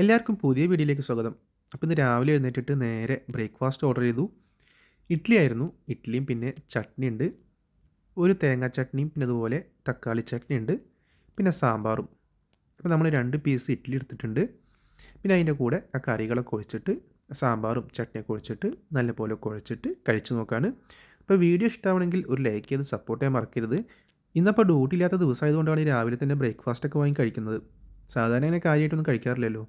എല്ലാവർക്കും പുതിയ വീഡിയോയിലേക്ക് സ്വാഗതം. അപ്പോൾ ഇന്ന് രാവിലെ എഴുന്നേറ്റിട്ട് നേരെ ബ്രേക്ക്ഫാസ്റ്റ് ഓർഡർ ചെയ്തു. ഇഡ്ഡലി ആയിരുന്നു. ഇഡ്ഡലിയും പിന്നെ ചട്നി ഉണ്ട്. ഒരു തേങ്ങാ ചട്നിയും പിന്നെ അതുപോലെ തക്കാളി ചട്നി ഉണ്ട് പിന്നെ സാമ്പാറും. അപ്പോൾ നമ്മൾ രണ്ട് പീസ് ഇഡ്ഡലി എടുത്തിട്ടുണ്ട്. പിന്നെ അതിന്റെ കൂടെ ആ കറികളൊക്കെ ഒഴിച്ചിട്ട് സാമ്പാറും ചട്നിയൊക്കെ ഒഴിച്ചിട്ട് നല്ലപോലെ കുഴച്ചിട്ട് കഴിച്ചു നോക്കാണ്. അപ്പോൾ വീഡിയോ ഇഷ്ടമാണെങ്കിൽ ഒരു ലൈക്ക് ചെയ്ത് സപ്പോർട്ട് ചെയ്യാൻ മറക്കരുത്. ഇന്നപ്പോൾ ഡ്യൂട്ടി ഇല്ലാത്ത ദിവസമായതുകൊണ്ടാണ് രാവിലെ തന്നെ ബ്രേക്ക്ഫാസ്റ്റ് ഒക്കെ വാങ്ങി കഴിക്കുന്നത്. സാധാരണ അങ്ങനെ കാര്യമായിട്ടൊന്നും കഴിക്കാറില്ലല്ലോ.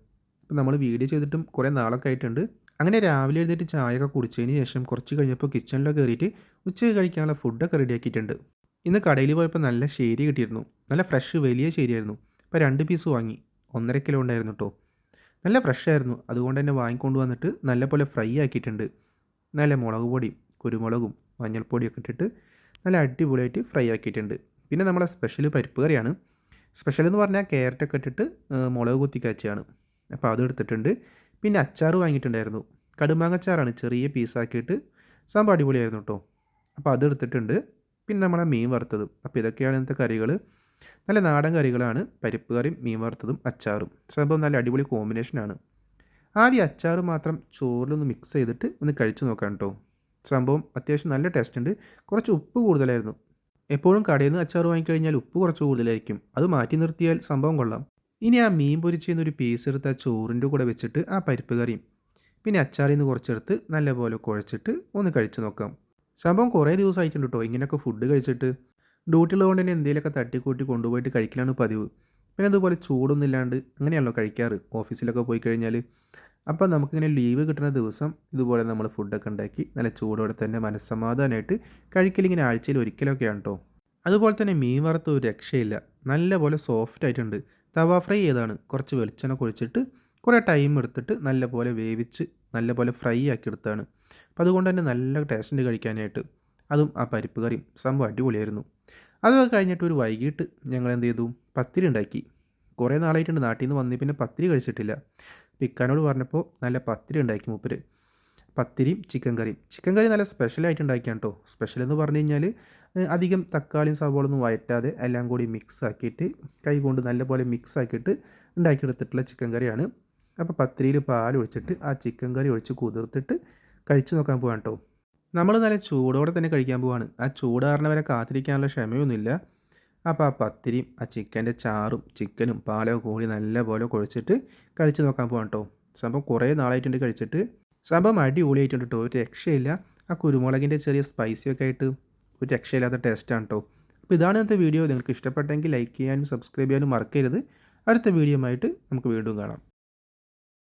അപ്പോൾ നമ്മൾ വീഡിയോ ചെയ്തിട്ടും കുറേ നാളൊക്കെ ആയിട്ടുണ്ട്. അങ്ങനെ രാവിലെ എഴുന്നേറ്റ് ചായയൊക്കെ കുടിച്ചതിന് ശേഷം കുറച്ച് കഴിഞ്ഞപ്പോൾ കിച്ചണിലൊക്കെ കയറിയിട്ട് ഉച്ചയ്ക്ക് കഴിക്കാനുള്ള ഫുഡൊക്കെ റെഡിയാക്കിയിട്ടുണ്ട് ഇന്ന് കടയിൽ പോയപ്പോൾ നല്ല ശരി കിട്ടിയിരുന്നു. നല്ല ഫ്രഷ് വലിയ ശരിയായിരുന്നു. അപ്പോൾ രണ്ട് പീസ് വാങ്ങി. ഒന്നര കിലോ ഉണ്ടായിരുന്നു കേട്ടോ നല്ല ഫ്രഷ് ആയിരുന്നു. അതുകൊണ്ട് തന്നെ വാങ്ങിക്കൊണ്ട് വന്നിട്ട് നല്ലപോലെ ഫ്രൈ ആക്കിയിട്ടുണ്ട്. നല്ല മുളക് പൊടിയും കുരുമുളകും മഞ്ഞൾപ്പൊടിയൊക്കെ ഇട്ടിട്ട് നല്ല അടിപൊളിയായിട്ട് ഫ്രൈ ആക്കിയിട്ടുണ്ട്. പിന്നെ നമ്മളെ സ്പെഷ്യൽ പരിപ്പ് കറിയാണ്. സ്പെഷ്യൽ എന്ന് പറഞ്ഞാൽ ക്യാരറ്റൊക്കെ ഇട്ടിട്ട് മുളക് കുത്തി കാച്ചിയാണ്. അപ്പോൾ അതും എടുത്തിട്ടുണ്ട്. പിന്നെ അച്ചാർ വാങ്ങിയിട്ടുണ്ടായിരുന്നു. കടുമാങ്ങച്ചാറാണ് ചെറിയ പീസാക്കിയിട്ട് സംഭവം അടിപൊളിയായിരുന്നു കേട്ടോ. അപ്പോൾ അത് എടുത്തിട്ടുണ്ട്. പിന്നെ നമ്മളെ മീൻ വറുത്തതും. അപ്പോൾ ഇതൊക്കെയാണ് ഇന്നത്തെ കറികൾ. നല്ല നാടൻ കറികളാണ്. പരിപ്പ് കറിയും മീൻ വറുത്തതും അച്ചാറും. സംഭവം നല്ല അടിപൊളി കോമ്പിനേഷനാണ് ആദ്യം അച്ചാർ മാത്രം ചോറിലൊന്ന് മിക്സ് ചെയ്തിട്ട് ഒന്ന് കഴിച്ചു നോക്കാം കേട്ടോ. സംഭവം അത്യാവശ്യം നല്ല ടേസ്റ്റ് ഉണ്ട്. കുറച്ച് ഉപ്പ് കൂടുതലായിരുന്നു. എപ്പോഴും കടയിൽ നിന്ന് അച്ചാർ വാങ്ങിക്കഴിഞ്ഞാൽ ഉപ്പ് കുറച്ച് കൂടുതലായിരിക്കും. അത് മാറ്റി നിർത്തിയാൽ സംഭവം കൊള്ളാം. ഇനി ആ മീൻ പൊരിച്ചെന്ന് ഒരു പീസ് എടുത്ത് ആ ചോറിന്റെ കൂടെ വെച്ചിട്ട് ആ പരിപ്പ് കറിയും. പിന്നെ അച്ചാറിൽ നിന്ന് കുറച്ചെടുത്ത് നല്ലപോലെ കുഴച്ചിട്ട് ഒന്ന് കഴിച്ചു നോക്കാം. സംഭവം കുറേ ദിവസമായിട്ടുണ്ട് കേട്ടോ ഇങ്ങനെയൊക്കെ ഫുഡ് കഴിച്ചിട്ട്. ഡ്യൂട്ടി ഉള്ളതുകൊണ്ട് തന്നെ എന്തെങ്കിലുമൊക്കെ തട്ടിക്കൂട്ടി കൊണ്ടുപോയിട്ട് കഴിക്കലാണ് പതിവ്. പിന്നെ അതുപോലെ ചൂടൊന്നും ഇല്ലാണ്ട് അങ്ങനെയാണല്ലോ കഴിക്കാറ്. ഓഫീസിലൊക്കെ പോയി കഴിഞ്ഞാൽ അപ്പോൾ നമുക്കിങ്ങനെ ലീവ് കിട്ടുന്ന ദിവസം ഇതുപോലെ നമ്മൾ ഫുഡൊക്കെ ഉണ്ടാക്കി നല്ല ചൂടോടെ തന്നെ മനസ്സമാധാനമായിട്ട് കഴിക്കലിങ്ങനെ ആഴ്ചയിൽ ഒരിക്കലൊക്കെയാണ് കേട്ടോ അതുപോലെ തന്നെ മീൻ വറുത്ത ഒരു രക്ഷയില്ല. നല്ലപോലെ സോഫ്റ്റ് ആയിട്ടുണ്ട്. തവ ഫ്രൈ ചെയ്താണ്. കുറച്ച് വെളിച്ചെണ്ണ കുഴിച്ചിട്ട് കുറേ ടൈം എടുത്തിട്ട് നല്ലപോലെ വേവിച്ച് നല്ലപോലെ ഫ്രൈ ആക്കി എടുത്താണ്. അപ്പോൾ അതുകൊണ്ട് തന്നെ നല്ല ടേസ്റ്റ് കഴിക്കാനായിട്ട്. അതും ആ പരിപ്പ് കറിയും. സംഭവം അടിപൊളിയായിരുന്നു. അതൊക്കെ കഴിഞ്ഞിട്ട് ഒരു വൈകിട്ട് ഞങ്ങൾ എന്ത് ചെയ്തു? പത്തിരി ഉണ്ടാക്കി. കുറേ നാളായിട്ടുണ്ട് നാട്ടിൽ നിന്ന് വന്നേ പിന്നെ പത്തിരി കഴിച്ചിട്ടില്ല. പിക്കാനോട് പറഞ്ഞപ്പോൾ നല്ല പത്തിരി ഉണ്ടാക്കി മൂപ്പര്. പത്തിരിയും ചിക്കൻ കറിയും ചിക്കൻ കറി നല്ല സ്പെഷ്യലായിട്ട് ഉണ്ടാക്കിയാണ് കേട്ടോ സ്പെഷ്യൽ എന്ന് പറഞ്ഞു കഴിഞ്ഞാൽ അധികം തക്കാളിയും സവോളൊന്നും വയറ്റാതെ എല്ലാം കൂടി മിക്സ് ആക്കിയിട്ട് കൈ കൊണ്ട് നല്ലപോലെ മിക്സ് ആക്കിയിട്ട് ഉണ്ടാക്കിയെടുത്തിട്ടുള്ള ചിക്കൻ കറിയാണ് അപ്പോൾ പത്തിരിയിൽ പാൽ ഒഴിച്ചിട്ട് ആ ചിക്കൻ കറി ഒഴിച്ച് കുതിർത്തിട്ട് കഴിച്ചു നോക്കാൻ പോവാണ് കേട്ടോ നമ്മൾ നല്ല ചൂടോടെ തന്നെ കഴിക്കാൻ പോവാണ്. ആ ചൂടാറിന് വരെ കാത്തിരിക്കാനുള്ള ക്ഷമയൊന്നുമില്ല. അപ്പോൾ ആ പത്തിരിയും ആ ചിക്കന്റെ ചാറും ചിക്കനും പാലോ കൂടി നല്ലപോലെ കുഴച്ചിട്ട് കഴിച്ചു നോക്കാൻ പോകാം കേട്ടോ സംഭവം കുറേ നാളായിട്ടുണ്ട് കഴിച്ചിട്ട്. സംഭവം അടിപൊളിയായിട്ടുണ്ട് കേട്ടോ ഒരു രക്ഷയില്ല. ആ കുരുമുളകിന്റെ ചെറിയ സ്പൈസി ഒക്കെ ആയിട്ട് ഒരു രക്ഷയില്ലാത്ത ടേസ്റ്റാണ് കേട്ടോ അപ്പോൾ ഇതാണ് ഇന്നത്തെ വീഡിയോ നിങ്ങൾക്ക് ഇഷ്ടപ്പെട്ടെങ്കിൽ ലൈക്ക് ചെയ്യാനും സബ്സ്ക്രൈബ് ചെയ്യാനും മറക്കരുത്. അടുത്ത വീഡിയോ ആയിട്ട് നമുക്ക് വീണ്ടും കാണാം.